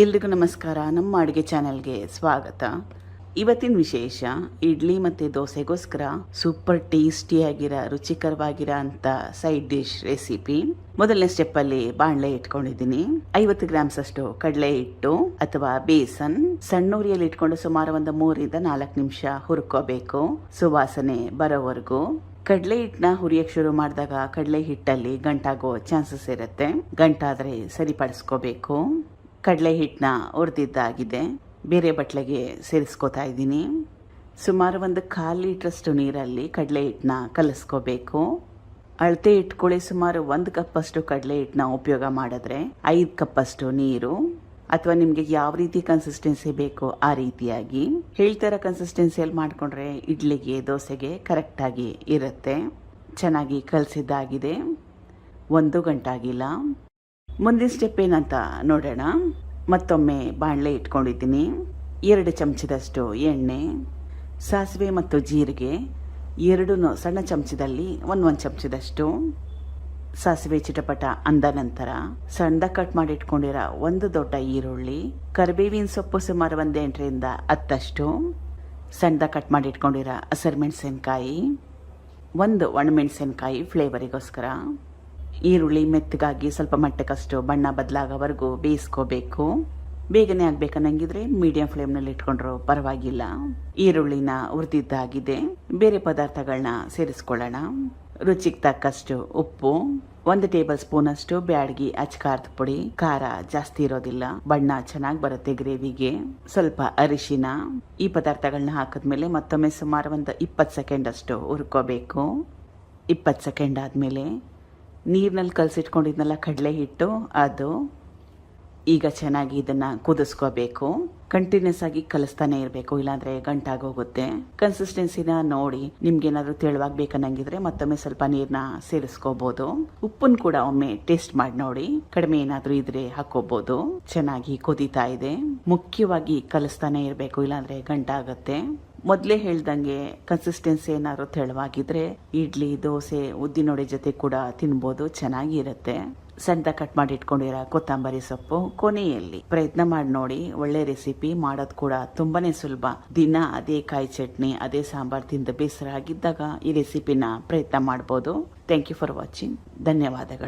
ಎಲ್ರಿಗೂ ನಮಸ್ಕಾರ. ನಮ್ಮ ಅಡುಗೆ ಚಾನೆಲ್ಗೆ ಸ್ವಾಗತ. ಇವತ್ತಿನ ವಿಶೇಷ, ಇಡ್ಲಿ ಮತ್ತು ದೋಸೆಗೋಸ್ಕರ ಸೂಪರ್ ಟೇಸ್ಟಿಯಾಗಿರೋ, ರುಚಿಕರವಾಗಿರೋ ಅಂತ ಸೈಡ್ ಡಿಶ್ ರೆಸಿಪಿ. ಮೊದಲನೇ ಸ್ಟೆಪ್ಪಲ್ಲಿ ಬಾಣಲೆ ಇಟ್ಕೊಂಡಿದ್ದೀನಿ. ಐವತ್ತು ಗ್ರಾಮ್ಸ್ ಅಷ್ಟು ಕಡಲೆ ಹಿಟ್ಟು ಅಥವಾ ಬೇಸನ್. ಸಣ್ಣ ಉರಿಯಲ್ಲಿ ಇಟ್ಕೊಂಡು ಸುಮಾರು ಒಂದು ಮೂರಿಂದ ನಾಲ್ಕು ನಿಮಿಷ ಹುರ್ಕೋಬೇಕು. ಸುವಾಸನೆ ಬರೋವರೆಗೂ. ಕಡಲೆ ಹಿಟ್ಟನ್ನ ಹುರಿಯಕ್ಕೆ ಶುರು ಮಾಡಿದಾಗ ಕಡಲೆ ಹಿಟ್ಟಲ್ಲಿ ಗಂಟಾಗೋ ಚಾನ್ಸಸ್ ಇರುತ್ತೆ. ಗಂಟಾದರೆ ಸರಿಪಡಿಸ್ಕೋಬೇಕು. ಕಡಲೆ ಹಿಟ್ಟನ್ನ ಹುರಿದಿದ್ದಾಗಿದೆ. ಬೇರೆ ಬಟ್ಲೆಗೆ ಸೇರಿಸ್ಕೋತಾ ಇದ್ದೀನಿ. ಸುಮಾರು ಒಂದು ಕಾಲು ಲೀಟ್ರಷ್ಟು ನೀರಲ್ಲಿ ಕಡಲೆ ಹಿಟ್ಟನ್ನ ಕಲಿಸ್ಕೋಬೇಕು. ಅಳತೆ ಇಟ್ಕೊಳ್ಳಿ ಸುಮಾರು ಒಂದು ಕಪ್ಪಷ್ಟು ಕಡಲೆ ಹಿಟ್ಟನ್ನ ಉಪಯೋಗ ಮಾಡಿದ್ರೆ ಐದು ಕಪ್ಪಷ್ಟು ನೀರು ಅಥವಾ ನಿಮಗೆ ಯಾವ ರೀತಿ ಕನ್ಸಿಸ್ಟೆನ್ಸಿ ಬೇಕೋ ಆ ರೀತಿಯಾಗಿ. ಹೇಳ್ತಾರ ಕನ್ಸಿಸ್ಟೆನ್ಸಿಯಲ್ಲಿ ಮಾಡಿಕೊಂಡ್ರೆ ಇಡ್ಲಿಗೆ, ದೋಸೆಗೆ ಕರೆಕ್ಟಾಗಿ ಇರುತ್ತೆ. ಚೆನ್ನಾಗಿ ಕಲಸಿದ್ದಾಗಿದೆ. ಒಂದು ಗಂಟಾಗಿಲ್ಲ. ಮುಂದಿನ ಸ್ಟೆಪ್ ಏನಂತ ನೋಡೋಣ. ಮತ್ತೊಮ್ಮೆ ಬಾಣಲೆ ಇಟ್ಕೊಂಡಿದ್ದೀನಿ. ಎರಡು ಚಮಚದಷ್ಟು ಎಣ್ಣೆ, ಸಾಸಿವೆ ಮತ್ತು ಜೀರಿಗೆ ಎರಡೂ ಸಣ್ಣ ಚಮಚದಲ್ಲಿ ಒಂದು ಒಂದು ಚಮಚದಷ್ಟು. ಸಾಸಿವೆ ಚಿಟಪಟ ಅಂದ ನಂತರ ಸಣ್ಣದಾಗಿ ಕಟ್ ಮಾಡಿ ಇಟ್ಕೊಂಡಿರೋ ಒಂದು ದೊಡ್ಡ ಈರುಳ್ಳಿ, ಕರಿಬೇವಿನ ಸೊಪ್ಪು ಸುಮಾರು ಒಂದು ಎಂಟರಿಂದ ಹತ್ತಷ್ಟು. ಸಣ್ಣ ಕಟ್ ಮಾಡಿ ಇಟ್ಕೊಂಡಿರೋ ಹಸಿರು ಮೆಣಸಿನ್ಕಾಯಿ, ಒಂದು ಒಣಮೆಣಸಿನ್ಕಾಯಿ ಫ್ಲೇವರಿಗೋಸ್ಕರ ಈರುಳ್ಳಿ ಮೆತ್ತಗಾಗಿ ಸ್ವಲ್ಪ ಮಟ್ಟಕ್ಕಷ್ಟು ಬಣ್ಣ ಬದಲಾಗೋವರೆಗೂ ಬೇಯಿಸ್ಕೋಬೇಕು. ಬೇಗನೆ ಆಗ್ಬೇಕನ್ನಂಗಿದ್ರೆ ಮೀಡಿಯಂ ಫ್ಲೇಮ್ನಲ್ಲಿ ಇಟ್ಕೊಂಡ್ರು ಪರವಾಗಿಲ್ಲ. ಈರುಳ್ಳಿನ ಹುರಿದಿದ್ದಾಗಿದೆ ಬೇರೆ ಪದಾರ್ಥಗಳನ್ನ ಸೇರಿಸ್ಕೊಳ್ಳೋಣ. ರುಚಿಗೆ ತಕ್ಕಷ್ಟು ಉಪ್ಪು, ಒಂದು ಟೇಬಲ್ ಸ್ಪೂನ್ ಅಷ್ಟು ಬ್ಯಾಡ್ಗಿ ಅಚ್ಕಾರದ ಪುಡಿ, ಖಾರ ಜಾಸ್ತಿ ಇರೋದಿಲ್ಲ. ಬಣ್ಣ ಚೆನ್ನಾಗಿ ಬರುತ್ತೆ ಗ್ರೇವಿಗೆ. ಸ್ವಲ್ಪ ಅರಿಶಿನ, ಈ ಪದಾರ್ಥಗಳನ್ನ ಹಾಕಿದ್ಮೇಲೆ ಮತ್ತೊಮ್ಮೆ ಸುಮಾರು ಒಂದು ಇಪ್ಪತ್ತು ಸೆಕೆಂಡ್ ಅಷ್ಟು ಹುರ್ಕೋಬೇಕು. ಇಪ್ಪತ್ತು ಸೆಕೆಂಡ್ ಆದಮೇಲೆ ನೀರಿನಲ್ಲಿ ಕಲಸಿಟ್ಕೊಂಡಿದ್ನಲ್ಲ ಕಡಲೆ ಹಿಟ್ಟು, ಅದು. ಈಗ ಚೆನ್ನಾಗಿ ಇದನ್ನು ಕುದಿಸ್ಕೋಬೇಕು. ಕಂಟಿನ್ಯೂಸ್ ಆಗಿ ಕಲಿಸ್ತಾನೆ ಇರಬೇಕು, ಇಲ್ಲಾಂದ್ರೆ ಗಂಟಾಗೋಗುತ್ತೆ ಕನ್ಸಿಸ್ಟೆನ್ಸಿನ ನೋಡಿ ನಿಮ್ಗೇನಾದರೂ ತೆಳುವಾಗಿ ಬೇಕನ್ನಂಗಿದ್ರೆ ಮತ್ತೊಮ್ಮೆ ಸ್ವಲ್ಪ ನೀರನ್ನ ಸೇರಿಸ್ಕೋಬಹುದು ಉಪ್ಪನ್ನು ಕೂಡ ಒಮ್ಮೆ ಟೇಸ್ಟ್ ಮಾಡಿ ನೋಡಿ. ಕಡಿಮೆ ಏನಾದರೂ ಇದ್ರೆ ಹಾಕೋಬಹುದು ಚೆನ್ನಾಗಿ ಕುದೀತಾ ಇದೆ. ಮುಖ್ಯವಾಗಿ ಕಲಿಸ್ತಾನೆ ಇರಬೇಕು, ಇಲ್ಲಾಂದ್ರೆ ಗಂಟಾಗುತ್ತೆ. ಮೊದಲೇ ಹೇಳ್ದಂಗೆ ಕನ್ಸಿಸ್ಟೆನ್ಸಿ ಏನಾದ್ರು ತೆಳುವಾಗಿದ್ರೆ, ಇಡ್ಲಿ, ದೋಸೆ, ಉದ್ದಿನೊಡೆ ಜೊತೆ ಕೂಡ ತಿನ್ಬೋದು, ಚೆನ್ನಾಗಿರುತ್ತೆ. ಸಣ್ಣ ಕಟ್ ಮಾಡಿ ಇಟ್ಕೊಂಡಿರೋ ಕೊತ್ತಂಬರಿ ಸೊಪ್ಪು ಕೊನೆಯಲ್ಲಿ ಪ್ರಯತ್ನ ಮಾಡಿ ನೋಡಿ, ಒಳ್ಳೆ ರೆಸಿಪಿ ಮಾಡೋದು ಕೂಡ ತುಂಬಾನೇ ಸುಲಭ. ದಿನ ಅದೇ ಕಾಯಿ ಚಟ್ನಿ, ಅದೇ ಸಾಂಬಾರ್ ತಿಂದ ಬೇಸರ ಆಗಿದ್ದಾಗ ಈ ರೆಸಿಪಿನ ಪ್ರಯತ್ನ ಮಾಡ್ಬೋದು. ಥ್ಯಾಂಕ್ ಯು ಫಾರ್ ವಾಚಿಂಗ್ ಧನ್ಯವಾದಗಳು.